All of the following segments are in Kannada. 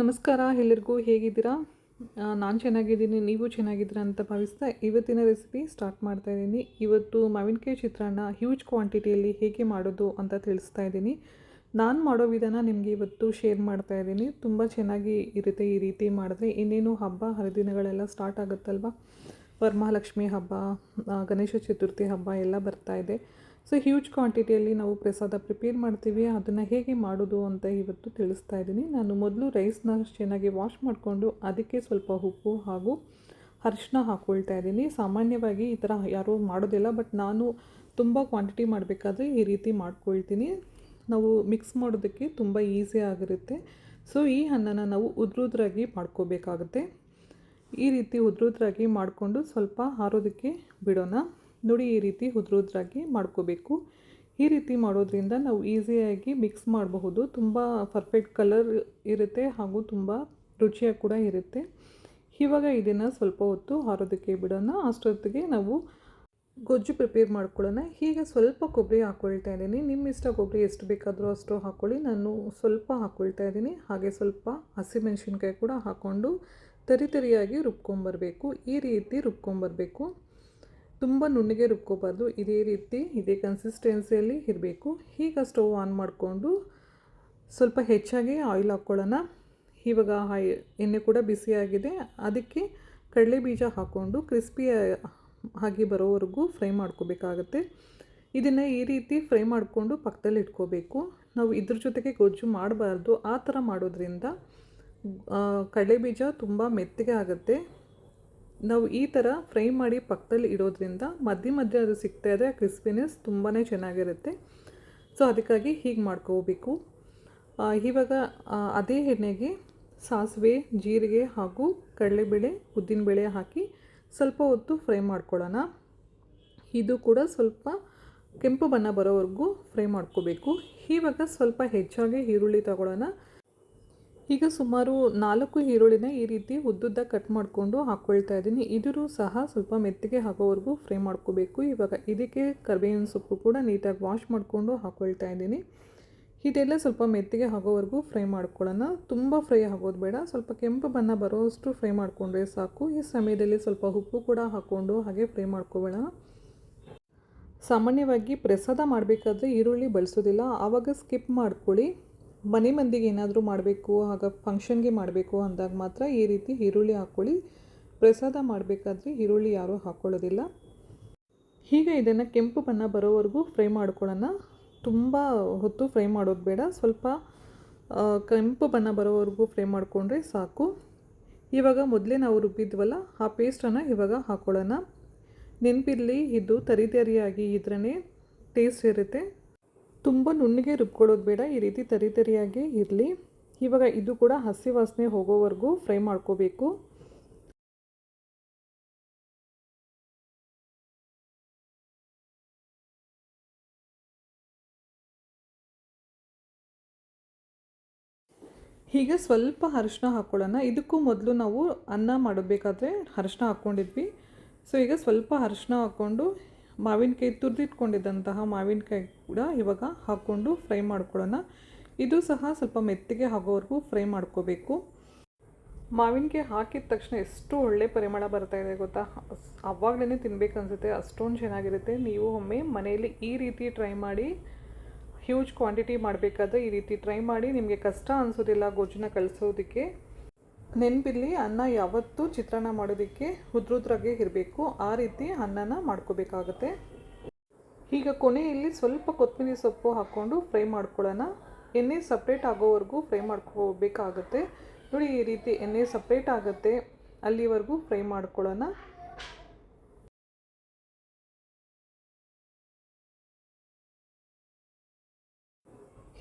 ನಮಸ್ಕಾರ, ಎಲ್ಲರಿಗೂ ಹೇಗಿದ್ದೀರಾ? ನಾನು ಚೆನ್ನಾಗಿದ್ದೀನಿ, ನೀವು ಚೆನ್ನಾಗಿದ್ದೀರಾ ಅಂತ ಭಾವಿಸ್ತಾ ಇವತ್ತಿನ ರೆಸಿಪಿ ಸ್ಟಾರ್ಟ್ ಮಾಡ್ತಾ ಇದ್ದೀನಿ. ಇವತ್ತು ಮಾವಿನಕಾಯಿ ಚಿತ್ರಾನ್ನ ಹ್ಯೂಜ್ ಕ್ವಾಂಟಿಟಿಯಲ್ಲಿ ಹೇಗೆ ಮಾಡೋದು ಅಂತ ತಿಳಿಸ್ತಾ ಇದ್ದೀನಿ. ನಾನು ಮಾಡೋ ವಿಧಾನ ನಿಮಗೆ ಇವತ್ತು ಶೇರ್ ಮಾಡ್ತಾ ಇದ್ದೀನಿ. ತುಂಬ ಚೆನ್ನಾಗಿ ಇರುತ್ತೆ ಈ ರೀತಿ ಮಾಡಿದ್ರೆ. ಇನ್ನೇನು ಹಬ್ಬ, ಹರಿದಿನಗಳೆಲ್ಲ ಸ್ಟಾರ್ಟ್ ಆಗುತ್ತಲ್ವ? ವರಮಹಾಲಕ್ಷ್ಮಿ ಹಬ್ಬ ಗಣೇಶ ಚತುರ್ಥಿ ಹಬ್ಬ ಎಲ್ಲ ಬರ್ತಾ ಇದೆ. ಸೊ ಹ್ಯೂಜ್ ಕ್ವಾಂಟಿಟಿಯಲ್ಲಿ ನಾವು ಪ್ರಸಾದ ಪ್ರಿಪೇರ್ ಮಾಡ್ತೀವಿ, ಅದನ್ನು ಹೇಗೆ ಮಾಡೋದು ಅಂತ ಇವತ್ತು ತಿಳಿಸ್ತಾ ಇದ್ದೀನಿ. ನಾನು ಮೊದಲು ರೈಸ್ನ ಚೆನ್ನಾಗಿ ವಾಶ್ ಮಾಡಿಕೊಂಡು ಅದಕ್ಕೆ ಸ್ವಲ್ಪ ಉಪ್ಪು ಹಾಗೂ ಅರಿಶಿನ ಹಾಕ್ಕೊಳ್ತಾ ಇದ್ದೀನಿ. ಸಾಮಾನ್ಯವಾಗಿ ಈ ಥರ ಯಾರೂ ಮಾಡೋದಿಲ್ಲ ಬಟ್ ನಾನು ತುಂಬ ಕ್ವಾಂಟಿಟಿ ಮಾಡಬೇಕಾದ್ರೆ ಈ ರೀತಿ ಮಾಡ್ಕೊಳ್ತೀನಿ. ನಾವು ಮಿಕ್ಸ್ ಮಾಡೋದಕ್ಕೆ ತುಂಬ ಈಸಿ ಆಗಿರುತ್ತೆ. ಸೊ ಈ ಅನ್ನನ ನಾವು ಉದ್ರುದ್ರಾಗಿ ಮಾಡ್ಕೋಬೇಕಾಗುತ್ತೆ. ಈ ರೀತಿ ಉದ್ರುದ್ರಾಗಿ ಮಾಡಿಕೊಂಡು ಸ್ವಲ್ಪ ಹಾರೋದಕ್ಕೆ ಬಿಡೋಣ. ನೋಡಿ ಈ ರೀತಿ ಉದ್ರುದ್ರಾಗಿ ಮಾಡ್ಕೋಬೇಕು. ಈ ರೀತಿ ಮಾಡೋದ್ರಿಂದ ನಾವು ಈಸಿಯಾಗಿ ಮಿಕ್ಸ್ ಮಾಡಬಹುದು. ತುಂಬ ಪರ್ಫೆಕ್ಟ್ ಕಲರ್ ಇರುತ್ತೆ ಹಾಗೂ ತುಂಬ ರುಚಿಯಾಗಿ ಕೂಡ ಇರುತ್ತೆ. ಇವಾಗ ಇದನ್ನು ಸ್ವಲ್ಪ ಹೊತ್ತು ಆರೋದಕ್ಕೆ ಬಿಡೋಣ. ಅಷ್ಟೊತ್ತಿಗೆ ನಾವು ಗೊಜ್ಜು ಪ್ರಿಪೇರ್ ಮಾಡ್ಕೊಳ್ಳೋಣ. ಹೀಗೆ ಸ್ವಲ್ಪ ಕೊಬ್ಬರಿ ಹಾಕ್ಕೊಳ್ತಾ ಇದ್ದೀನಿ. ನಿಮ್ಮ ಇಷ್ಟ ಕೊಬ್ಬರಿ ಎಷ್ಟು ಬೇಕಾದರೂ ಅಷ್ಟು ಹಾಕ್ಕೊಳ್ಳಿ ನಾನು ಸ್ವಲ್ಪ ಹಾಕ್ಕೊಳ್ತಾ ಇದ್ದೀನಿ. ಹಾಗೆ ಸ್ವಲ್ಪ ಹಸಿಮೆಣಸಿನ್ಕಾಯಿ ಕೂಡ ಹಾಕ್ಕೊಂಡು ತರಿ ತರಿಯಾಗಿ ರುಬ್ಕೊಂಬರ್ಬೇಕು. ಈ ರೀತಿ ರುಬ್ಕೊಂಬರ್ಬೇಕು. ತುಂಬ ನುಣ್ಣಗೆ ರುಬ್ಕೋಬಾರ್ದು. ಇದೇ ರೀತಿ, ಇದೇ ಕನ್ಸಿಸ್ಟೆನ್ಸಿಯಲ್ಲಿ ಇರಬೇಕು. ಈಗ ಸ್ಟವ್ ಆನ್ ಮಾಡಿಕೊಂಡು ಸ್ವಲ್ಪ ಹೆಚ್ಚಾಗಿ ಆಯಿಲ್ ಹಾಕ್ಕೊಳ್ಳೋಣ. ಇವಾಗ ಎಣ್ಣೆ ಕೂಡ ಬಿಸಿಯಾಗಿದೆ ಅದಕ್ಕೆ ಕಡಲೆ ಬೀಜ ಹಾಕ್ಕೊಂಡು ಕ್ರಿಸ್ಪಿ ಆಗಿ ಬರೋವರೆಗೂ ಫ್ರೈ ಮಾಡ್ಕೋಬೇಕಾಗತ್ತೆ. ಇದನ್ನು ಈ ರೀತಿ ಫ್ರೈ ಮಾಡಿಕೊಂಡು ಪಕ್ಕದಲ್ಲಿ ಇಟ್ಕೋಬೇಕು. ನಾವು ಇದ್ರ ಜೊತೆಗೆ ಗೊಜ್ಜು ಮಾಡಬಾರ್ದು. ಆ ಥರ ಮಾಡೋದ್ರಿಂದ ಕಡಲೆ ಬೀಜ ತುಂಬ ಮೆತ್ತಗೆ ಆಗುತ್ತೆ. ನಾವು ಈ ಥರ ಫ್ರೈ ಮಾಡಿ ಪಕ್ಕದಲ್ಲಿ ಇಡೋದ್ರಿಂದ ಮಧ್ಯೆ ಮಧ್ಯ ಅದು ಸಿಗ್ತಾ ಇದೆ ಕ್ರಿಸ್ಪಿನೆಸ್ ತುಂಬಾ ಚೆನ್ನಾಗಿರುತ್ತೆ. ಸೊ ಅದಕ್ಕಾಗಿ ಹೀಗೆ ಮಾಡ್ಕೋಬೇಕು. ಇವಾಗ ಅದೇ ಎಣ್ಣೆಗೆ ಸಾಸಿವೆ, ಜೀರಿಗೆ ಹಾಗೂ ಕಡಲೆಬೇಳೆ ಉದ್ದಿನಬೇಳೆ ಹಾಕಿ ಸ್ವಲ್ಪ ಹೊತ್ತು ಫ್ರೈ ಮಾಡ್ಕೊಳ್ಳೋಣ. ಇದು ಕೂಡ ಸ್ವಲ್ಪ ಕೆಂಪು ಬಣ್ಣ ಬರೋವರೆಗೂ ಫ್ರೈ ಮಾಡ್ಕೋಬೇಕು. ಇವಾಗ ಸ್ವಲ್ಪ ಹೆಚ್ಚಾಗಿ ಈರುಳ್ಳಿ ತಗೊಳ್ಳೋಣ. ಈಗ ಸುಮಾರು ನಾಲ್ಕು ಈರುಳ್ಳಿನ ಈ ರೀತಿ ಉದ್ದುದ್ದ ಕಟ್ ಮಾಡಿಕೊಂಡು ಹಾಕ್ಕೊಳ್ತಾ ಇದ್ದೀನಿ. ಇದರೂ ಸಹ ಸ್ವಲ್ಪ ಮೆತ್ತಿಗೆ ಆಗೋವರೆಗೂ ಫ್ರೈ ಮಾಡ್ಕೋಬೇಕು. ಇವಾಗ ಇದಕ್ಕೆ ಕರಿಬೇವಿನ ಸೊಪ್ಪು ಕೂಡ ನೀಟಾಗಿ ವಾಶ್ ಮಾಡಿಕೊಂಡು ಹಾಕ್ಕೊಳ್ತಾ ಇದ್ದೀನಿ. ಇದೆಲ್ಲ ಸ್ವಲ್ಪ ಮೆತ್ತಿಗೆ ಆಗೋವರೆಗೂ ಫ್ರೈ ಮಾಡ್ಕೊಳ್ಳೋಣ. ತುಂಬ ಫ್ರೈ ಆಗೋದು ಬೇಡ. ಸ್ವಲ್ಪ ಕೆಂಪು ಬಣ್ಣ ಬರೋಷ್ಟು ಫ್ರೈ ಮಾಡಿಕೊಂಡ್ರೆ ಸಾಕು. ಈ ಸಮಯದಲ್ಲಿ ಸ್ವಲ್ಪ ಉಪ್ಪು ಕೂಡ ಹಾಕ್ಕೊಂಡು ಹಾಗೆ ಫ್ರೈ ಮಾಡ್ಕೊಬೇಡ. ಸಾಮಾನ್ಯವಾಗಿ ಪ್ರಸಾದ ಮಾಡಬೇಕಾದ್ರೆ ಈರುಳ್ಳಿ ಬಳಸೋದಿಲ್ಲ. ಆವಾಗ ಸ್ಕಿಪ್ ಮಾಡ್ಕೊಳ್ಳಿ. ಮನೆ ಮಂದಿಗೆ ಏನಾದರೂ ಮಾಡಬೇಕು, ಆಗ ಫಂಕ್ಷನ್ಗೆ ಮಾಡಬೇಕು ಅಂದಾಗ ಮಾತ್ರ ಈ ರೀತಿ ಈರುಳ್ಳಿ ಹಾಕ್ಕೊಳ್ಳಿ. ಪ್ರಸಾದ ಮಾಡಬೇಕಾದ್ರೆ ಈರುಳ್ಳಿ ಯಾರೂ ಹಾಕ್ಕೊಳ್ಳೋದಿಲ್ಲ ಹೀಗೆ ಇದನ್ನು ಕೆಂಪು ಬಣ್ಣ ಬರೋವರೆಗೂ ಫ್ರೈ ಮಾಡ್ಕೊಳ್ಳೋಣ. ತುಂಬ ಹೊತ್ತು ಫ್ರೈ ಮಾಡೋದು ಬೇಡ. ಸ್ವಲ್ಪ ಕೆಂಪು ಬಣ್ಣ ಬರೋವರೆಗೂ ಫ್ರೈ ಮಾಡಿಕೊಂಡ್ರೆ ಸಾಕು. ಇವಾಗ ಮೊದಲೇ ನಾವು ರುಬ್ಬಿದ್ವಲ್ಲ, ಆ ಪೇಸ್ಟನ್ನು ಇವಾಗ ಹಾಕ್ಕೊಳ್ಳೋಣ ನೆನಪಿರಲಿ, ಇದು ತರಿತರಿಯಾಗಿ ಇದ್ರೇ ಟೇಸ್ಟ್ ಇರುತ್ತೆ. ತುಂಬ ನುಣ್ಣಗೆ ರುಬ್ಕೊಳ್ಳೋದು ಬೇಡ, ಈ ರೀತಿ ತರಿ ತರಿಯಾಗಿ ಇರಲಿ. ಇವಾಗ ಇದು ಕೂಡ ಹಸಿ ವಾಸನೆ ಹೋಗೋವರೆಗೂ ಫ್ರೈ ಮಾಡ್ಕೋಬೇಕು. ಹೀಗೆ ಸ್ವಲ್ಪ ಅರಿಶಿನ ಹಾಕ್ಕೊಳ್ಳೋಣ ಇದಕ್ಕೂ ಮೊದಲು ನಾವು ಅನ್ನ ಮಾಡಬೇಕಾದ್ರೆ ಅರಿಶಿನ ಹಾಕ್ಕೊಂಡಿದ್ವಿ ಸೊ ಈಗ ಸ್ವಲ್ಪ ಅರಿಶಿನ ಹಾಕ್ಕೊಂಡು ಮಾವಿನಕಾಯಿ ತುರಿದಿಟ್ಕೊಂಡಿದ್ದಂತಹ ಮಾವಿನಕಾಯಿ ಕೂಡ ಇವಾಗ ಹಾಕ್ಕೊಂಡು ಫ್ರೈ ಮಾಡ್ಕೊಳ್ಳೋಣ. ಇದು ಸಹ ಸ್ವಲ್ಪ ಮೆತ್ತಿಗೆ ಆಗೋವರೆಗೂ ಫ್ರೈ ಮಾಡ್ಕೋಬೇಕು. ಮಾವಿನಕಾಯಿ ಹಾಕಿದ ತಕ್ಷಣ ಎಷ್ಟು ಒಳ್ಳೆ ಪರಿಮಳ ಬರ್ತಾ ಇದೆ ಗೊತ್ತಾ? ಅವಾಗಲೇ ತಿನ್ಬೇಕು ಅನ್ಸುತ್ತೆ. ಅಷ್ಟೊಂದು ಚೆನ್ನಾಗಿರುತ್ತೆ. ನೀವು ಒಮ್ಮೆ ಮನೆಯಲ್ಲಿ ಈ ರೀತಿ ಟ್ರೈ ಮಾಡಿ ಹ್ಯೂಜ್ ಕ್ವಾಂಟಿಟಿ ಮಾಡಬೇಕಾದ್ರೆ ಈ ರೀತಿ ಟ್ರೈ ಮಾಡಿ. ನಿಮಗೆ ಕಷ್ಟ ಅನಿಸೋದಿಲ್ಲ ಗೊಜ್ಜನ್ನ ಕಳಿಸೋದಕ್ಕೆ. ನೆನಪಿರಲಿ, ಅನ್ನ ಯಾವತ್ತೂ ಚಿತ್ರಾನ್ನ ಮಾಡೋದಕ್ಕೆ ಉದ್ರುದ್ರಾಗೆ ಇರಬೇಕು. ಆ ರೀತಿ ಅನ್ನನ ಮಾಡ್ಕೋಬೇಕಾಗತ್ತೆ. ಈಗ ಕೊನೆಯಲ್ಲಿ ಸ್ವಲ್ಪ ಕೊತ್ತಂಬರಿ ಸೊಪ್ಪು ಹಾಕ್ಕೊಂಡು ಫ್ರೈ ಮಾಡ್ಕೊಳ್ಳೋಣ. ಎಣ್ಣೆ ಸಪ್ರೇಟ್ ಆಗೋವರೆಗೂ ಫ್ರೈ ಮಾಡ್ಕೋಬೇಕಾಗತ್ತೆ. ನೋಡಿ, ಈ ರೀತಿ ಎಣ್ಣೆ ಸಪ್ರೇಟ್ ಆಗುತ್ತೆ. ಅಲ್ಲಿವರೆಗೂ ಫ್ರೈ ಮಾಡ್ಕೊಳ್ಳೋಣ.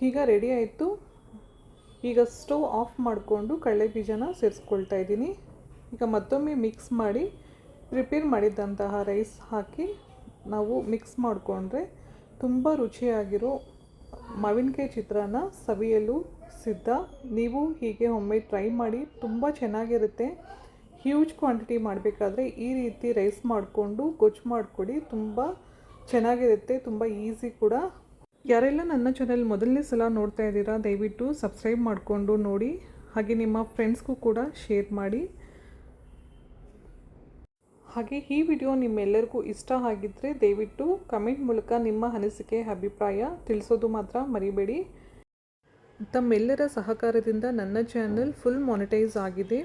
ಈಗ ರೆಡಿ ಆಯಿತು. ಈಗ ಸ್ಟವ್ ಆಫ್ ಮಾಡಿಕೊಂಡು ಕಡಲೆ ಬೀಜನ ಸೇರಿಸ್ಕೊಳ್ತಾ ಇದ್ದೀನಿ. ಈಗ ಮತ್ತೊಮ್ಮೆ ಮಿಕ್ಸ್ ಮಾಡಿ ಪ್ರಿಪೇರ್ ಮಾಡಿದ್ದಂತಹ ರೈಸ್ ಹಾಕಿ ನಾವು ಮಿಕ್ಸ್ ಮಾಡಿಕೊಂಡ್ರೆ ತುಂಬ ರುಚಿಯಾಗಿರೋ ಮಾವಿನಕಾಯಿ ಚಿತ್ರಾನ್ನ ಸವಿಯಲು ಸಿದ್ಧ. ನೀವು ಹೀಗೆ ಒಮ್ಮೆ ಟ್ರೈ ಮಾಡಿ ತುಂಬ ಚೆನ್ನಾಗಿರುತ್ತೆ. ಹ್ಯೂಜ್ ಕ್ವಾಂಟಿಟಿ ಮಾಡಬೇಕಾದ್ರೆ ಈ ರೀತಿ ರೈಸ್ ಮಾಡಿಕೊಂಡು ಗೊಜ್ಜು ಮಾಡಿಕೊಡಿ, ತುಂಬ ಚೆನ್ನಾಗಿರುತ್ತೆ, ತುಂಬ ಈಸಿ ಕೂಡ. ಯಾರೆಲ್ಲ ನನ್ನ ಚಾನೆಲ್ ಮೊದಲನೇ ಸಲ ನೋಡ್ತಾ ಇದ್ದೀರಾ, ದಯವಿಟ್ಟು ಸಬ್ಸ್ಕ್ರೈಬ್ ಮಾಡಿಕೊಂಡು ನೋಡಿ. ಹಾಗೆ ನಿಮ್ಮ ಫ್ರೆಂಡ್ಸ್ಗೂ ಕೂಡ ಶೇರ್ ಮಾಡಿ. ಹಾಗೆ ಈ ವಿಡಿಯೋ ನಿಮ್ಮೆಲ್ಲರಿಗೂ ಇಷ್ಟ ಆಗಿದ್ದರೆ ದಯವಿಟ್ಟು ಕಮೆಂಟ್ ಮೂಲಕ ನಿಮ್ಮ ಅನಿಸಿಕೆ, ಅಭಿಪ್ರಾಯ ತಿಳಿಸೋದು ಮಾತ್ರ ಮರಿಬೇಡಿ. ತಮ್ಮೆಲ್ಲರ ಸಹಕಾರದಿಂದ ನನ್ನ ಚಾನಲ್ ಫುಲ್ ಮಾನಿಟೈಸ್ ಆಗಿದೆ.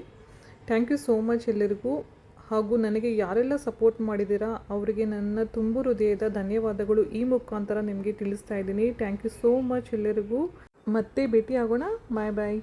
ಥ್ಯಾಂಕ್ ಯು ಸೋ ಮಚ್ ಎಲ್ಲರಿಗೂ. ಹಾಗೂ ನನಗೆ ಯಾರೆಲ್ಲ ಸಪೋರ್ಟ್ ಮಾಡಿದ್ದೀರಾ, ಅವರಿಗೆ ನನ್ನ ತುಂಬು ಹೃದಯದ ಧನ್ಯವಾದಗಳು. ಈ ಮುಖಾಂತರ ನಿಮಗೆ ತಿಳಿಸ್ತಾ ಇದ್ದೀನಿ. ಥ್ಯಾಂಕ್ ಯು ಸೋ ಮಚ್ ಎಲ್ಲರಿಗೂ. ಮತ್ತೆ ಭೇಟಿ ಆಗೋಣ ಬಾಯ್ ಬಾಯ್.